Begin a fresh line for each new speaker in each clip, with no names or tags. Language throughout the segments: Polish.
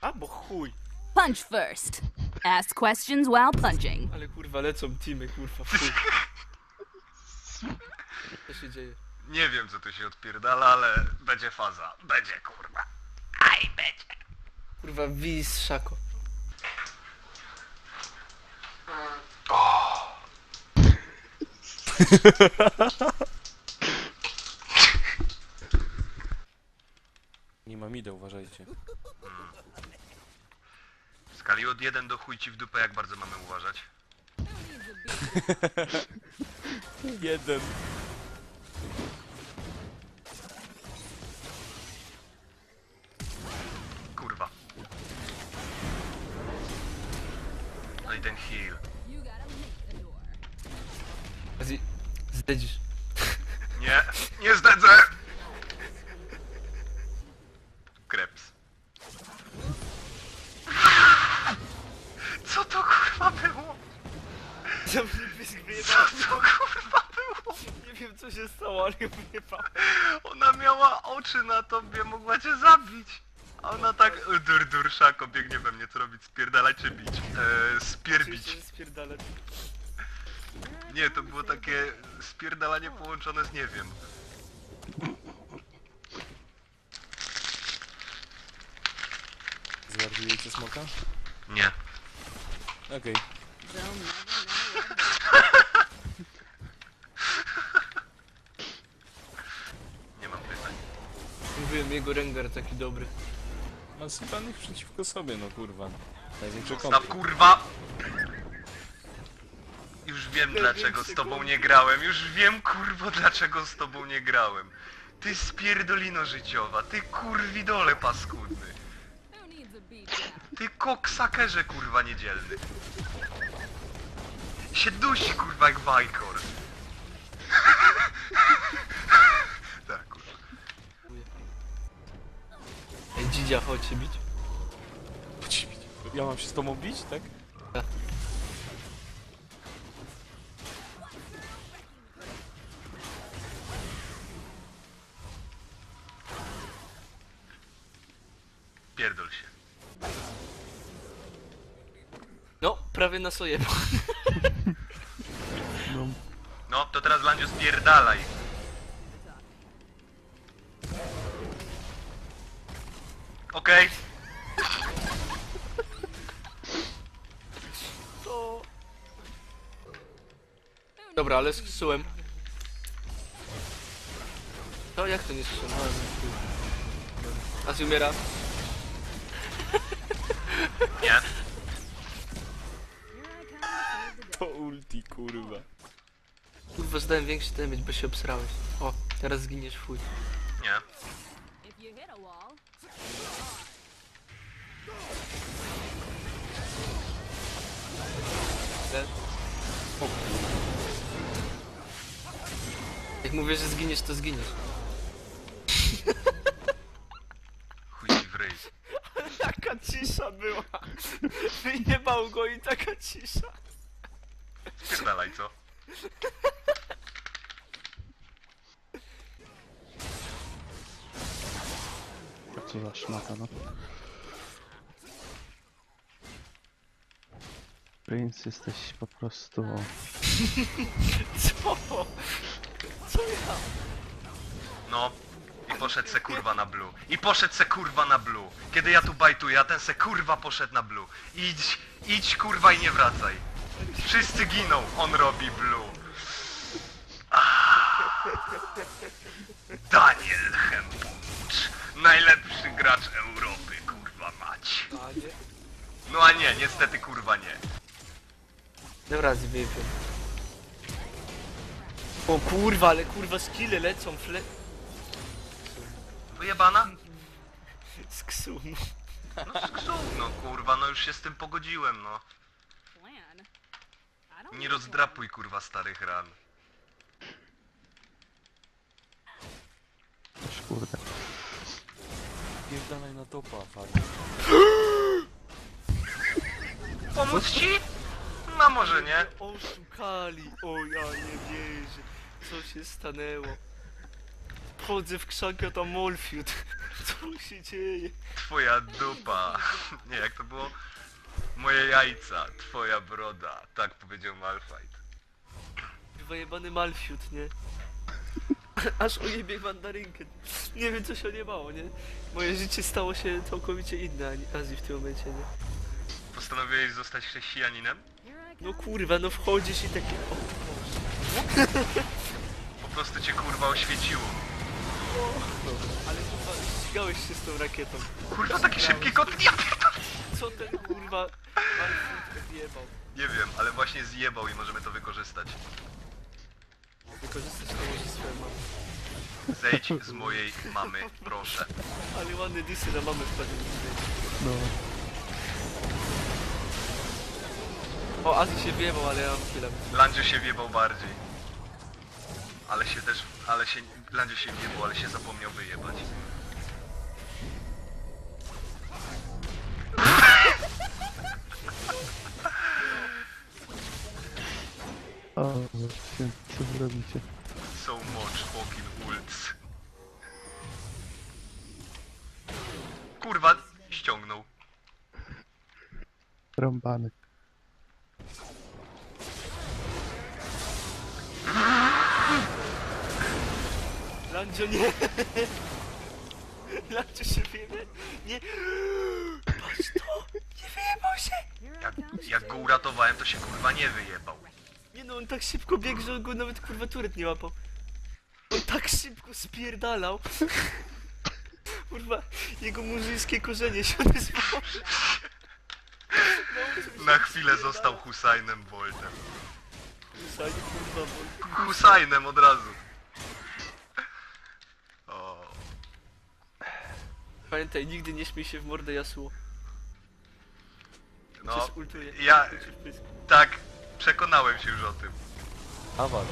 A, bo chuj.
Punch first. Ask questions while punching.
Ale kurwa, lecą teamy, kurwa, w chuj. Co się dzieje?
Nie wiem co tu się odpierdala, ale będzie faza. Będzie kurwa. Aj, będzie.
Kurwa, wis, szako.
Nie mam idę, uważajcie.
W skali od 1 do chuj ci w dupę jak bardzo mamy uważać?
Jeden.
Kurwa. No i ten heal.
Zjedziesz.
Nie, nie zdedzę! Kreps. Co to kurwa było?
Ja mnie wyjebałem.
Co to kurwa było?
Nie wiem
Ona miała oczy na tobie, mogła cię zabić. A ona tak, "E, dur dur szako, biegnie we mnie, co robić, spierdalać czy bić? Eee, spierbić.
Oczywiście, że spierdalać.
Nie, to było takie spierdalanie połączone z nie wiem.
Zwardziujecie smoka?
Nie.
Okej.
Jego Rengar taki dobry.
Mam sypanych przeciwko sobie, no kurwa. Największy komplet.
kurwa! Już wiem dlaczego z tobą nie grałem, już wiem kurwo dlaczego z tobą nie grałem. Ty spierdolino życiowa, ty kurwidole paskudny. Ty koksakerze kurwa niedzielny. Się dusi kurwa jak Wajkor. tak kurwa.
Ej, dzidzia, chodź się bić.
Ja mam się z tobą bić, tak?
Pierdol się.
No, prawie na soję.
No, to teraz Landzio spierdalaj. Okej.
To... Dobra, ale zsułem. To jak to nie zsułem? Asi umiera.
Nie.
To ulti, kurwa.
Kurwa, zdałem większy damage, bo się obsrałeś. O, teraz zginiesz chuj.
Nie.
You hit a wall.
Jak mówię, że zginiesz, to zginiesz.
Chuj ci w ryj.
Taka cisza była. Wyjebał go i taka cisza.
Spierdalaj, co?
Co za szmata, no. Prince, jesteś po prostu...
Co? Co ja?
No. I poszedł se kurwa na blue. I poszedł se kurwa na blue. Kiedy ja tu bajtuję, a ten se kurwa poszedł na blue. Idź, idź kurwa i nie wracaj. Wszyscy giną, on robi blue. Ah. Daniel Hempowicz. Najlepszy gracz Europy, kurwa mać.
A nie?
No a nie, niestety kurwa nie.
Dobra, zwypię. O kurwa, ale kurwa skille lecą, fle...
Wyjebana?
Z ksum.
No skrzów, no kurwa, no już się z tym pogodziłem, no. Nie rozdrapuj kurwa starych ran.
Kurde.
Pierdalaj na topa, fajnie.
Pomóc ci? No może nie.
Oszukali, o ja nie wierzę. Co się stanęło? Wchodzę w krzak, a tam Molfiut. Co się dzieje?
Twoja dupa. Nie, jak to było? Moje jajca, twoja broda. Tak powiedział Malfight.
Wojebany malfiut, nie? Aż ojebie mandarynkę. Nie wiem co się oniebało, nie? Moje życie stało się całkowicie inne ani Azji w tym momencie, nie?
Postanowiłeś zostać chrześcijaninem?
No kurwa, no wchodzisz i takie... O.
Po prostu cię kurwa oświeciło.
Ale kurwa, ścigałeś się z tą rakietą.
Kurwa, taki szybki kot. Ja pierdolę.
Co ten kurwa odjebał?
Nie wiem, ale właśnie zjebał i możemy to wykorzystać.
Wykorzystać to może swoją mamę.
Zejdź z mojej mamy, proszę.
Ale ładne disy na mamę wpadły tutaj.
No,
O, Azji się wjebał, ale ja mam chwilę.
Landzio się wjebał bardziej. Ale się też, ale się, Landzio się wjebał, ale się zapomniał wyjebać.
o, co wy robicie?
So much fucking ults. Kurwa, ściągnął.
Rąbany.
Landzio nie! Landzio się wjebie? Nie! Patrz to! Nie wyjebał się!
Jak, jak go uratowałem, to się kurwa nie wyjebał.
No, on tak szybko biegł, że on go nawet kurwa turet nie łapał. On tak szybko spierdalał. Kurwa, jego murzyńskie korzenie się odezwały.
Na chwilę został Husajnem Boltem.
Sani, kurwa, bo...
Husajnem od razu. O,
Pamiętaj, nigdy nie śmiej się w mordę Yasuo.
no,
Przez ultuje.
ja,
ultuje w pysk.
tak, przekonałem się już o tym.
A walcz.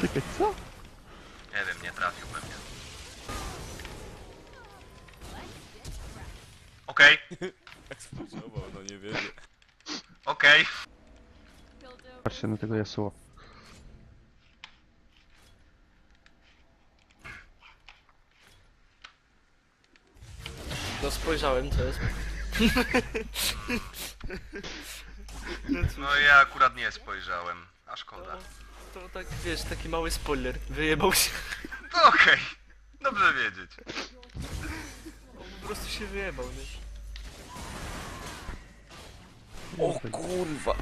Czekaj, co?
Nie wiem, nie trafił pewnie. Okej,
Jak spojrzował, no nie wierzę.
okej.
Patrzcie na tego Yasuo.
No spojrzałem, to jest. no
No ja akurat nie spojrzałem. A szkoda.
to, to tak, wiesz, taki mały spoiler. Wyjebał się.
No okej, dobrze wiedzieć.
On po prostu się wyjebał, nie?
O kurwa.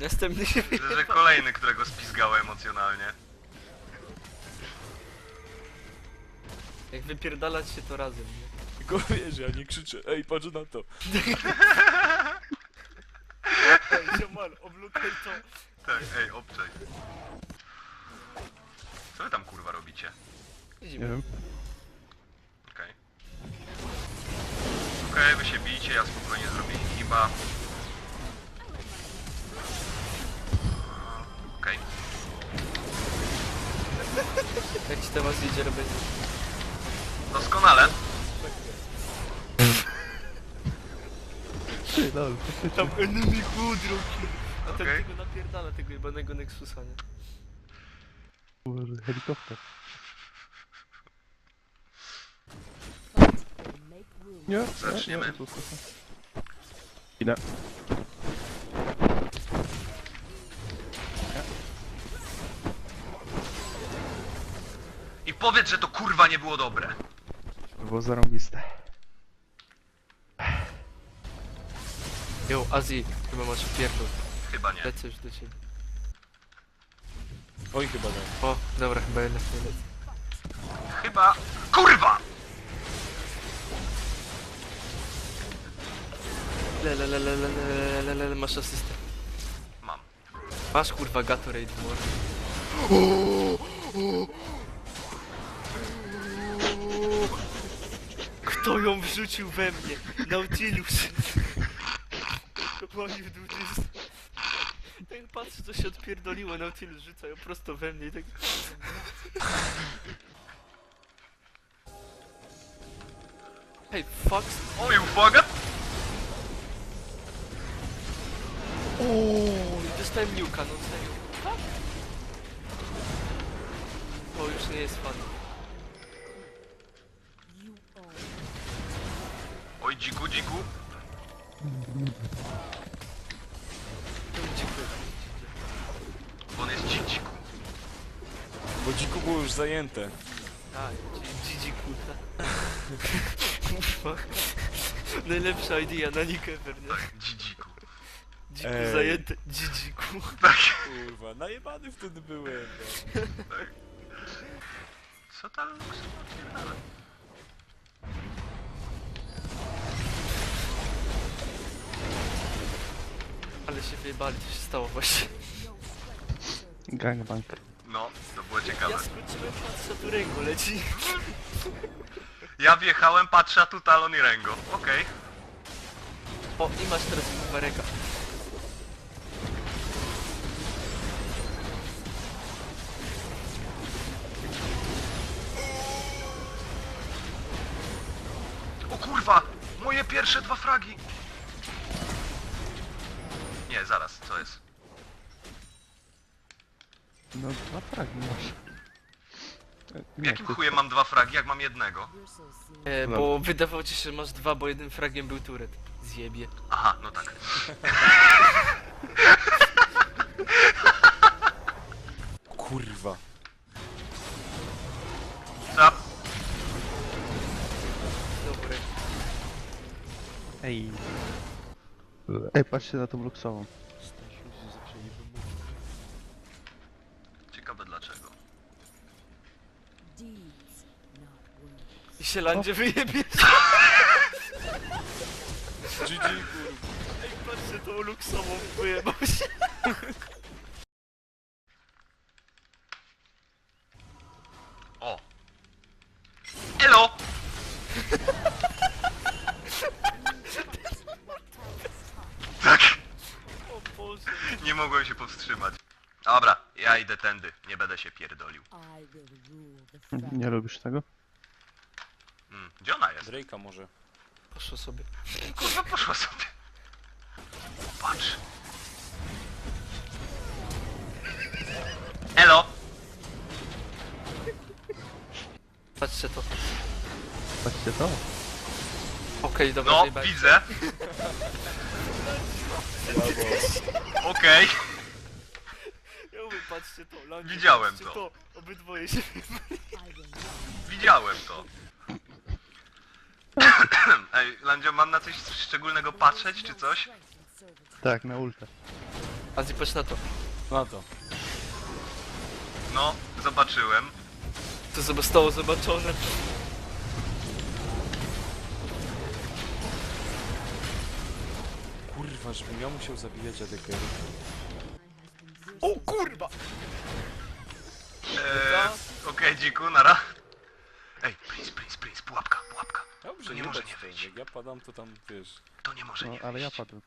Następny się
Myślę, że kolejny, którego spizgało emocjonalnie.
Jak wypierdalać się to razem, nie?
Tylko wiesz, ja nie krzyczę, ej patrz na to.
Ej, ziomal, oblukaj to.
Tak, ej, obczaj. Co wy tam kurwa robicie?
Nie
Widzimy.
wiem.
Okej. Okej, wy się bijcie, ja spokojnie zrobię chyba. Okej.
was idzie robić.
Doskonale.
Tam enemy hood roki. A ten
Okej.
tego napierdala, tego jebanego Nexusa, nie?
Helikopter.
Zaczniemy.
Idę.
Powiedz, że to kurwa nie było dobre.
To było zarąbiste.
Jo, Azji, chyba masz pierdol.
Chyba nie.
Lecę już do ciebie.
Oj chyba tak.
O, dobra, chyba jednak nie lecę.
Chyba... KURWA!
Le, le, le, le, le, le, le, le, le, masz asystę.
Mam.
Masz kurwa Gatorade w mordę. Kto ją wrzucił we mnie? Nautilus. Moim dłużym. Tak patrzę, co się odpierdoliło, Nautilus rzuca ją prosto we mnie i tak... Hej, fuck...
O, you
bugger! Uuuu, dostałem niuka, no serio. Tak? To już nie jest
fajne. Dziku, dziku. Bo on jest dzik, dziku.
Bo dziku było już zajęte.
Tak, Gigi kurwa. Kurwa. Najlepsza idea na nick ever, nie?
Tak, dzik, dziku.
Dziku
Ej.
zajęty, Gigiku.
Tak.
Kurwa, najebany wtedy byłem. No.
Co tam Lux odpierdala?
Ale się wyjebali, co się stało właśnie.
Gangbang.
No, to było ciekawe.
Ja skończyłem patrzę, tu ręko leci.
Ja wjechałem, patrzę, a tu Talon i Rengo. Okej.
O, i masz teraz Wareka.
O kurwa! Moje pierwsze dwa fragi! Zaraz, co jest?
No dwa fragi masz. E, Nie,
Jakim
ty-
chujem mam dwa fragi, jak mam jednego?
E, bo wydawało ci się, że masz dwa, bo jednym fragiem był turet. Zjebie.
Aha, no tak.
Kurwa.
Zap.
Dobry.
Ej. Ej, patrzcie na tą luksową.
Ciekawe dlaczego.
I się landzie wyjebie.
GG, kurwa.
Ej, patrzcie tą luksową, wyjebał się.
powstrzymać. Dobra, ja idę tędy, nie będę się pierdolił.
Nie lubisz tego?
Mm, gdzie ona jest?
Drake'a może.
Poszło sobie.
Kurwa, poszła sobie. Patrz. Elo!
Patrzcie to.
Patrzcie to.
Okej, dobra,
No, widzę. Okej,
patrzcie to, landzie,
Widziałem
patrzcie
to.
to. Obydwoje się
widziałem to. Ej, Landzio, mam na coś szczególnego patrzeć, czy coś?
Tak, na ulta.
Azji, patrz na to.
No to.
No, zobaczyłem.
To zostało zobaczone.
Kurwa, żebym ja musiał zabijać ADK.
O kurwa!
Eee, Okej, dziku, nara. Ej, Prince, Prince, Prince, pułapka, pułapka.
Dobrze,
To nie może nie wyjść.
Jak ja padam, to tam, wiesz...
To nie może
No,
nie
ale ja
wyjść.
padłem.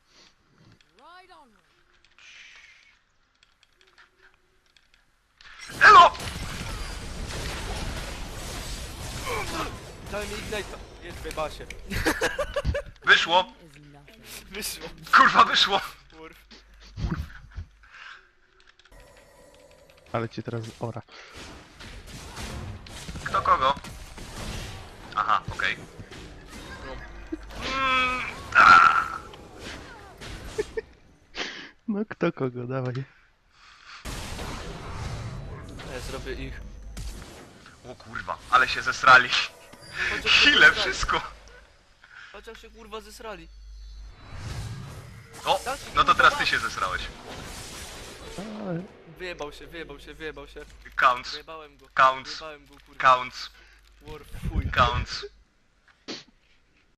Elo!
Daj mi Ignite'a. Jest, wyjeba się.
Wyszło!
Wyszło.
Kurwa, wyszło!
Ale cię teraz ora.
Kto kogo? Aha, okej. Mm,
No kto kogo, dawaj.
Ja zrobię ich.
O kurwa, ale się zesrali.
Jak się
Ile,
zesrali.
wszystko.
Patrz jak się kurwa zesrali.
O, no to teraz ty się zesrałeś.
Wyjebał się, wyjebał się, wyjebał się.
Counts,
Wyjebałem go.
Counts.
Wyjebałem go kurwa.
counts,
War, fuj.
counts.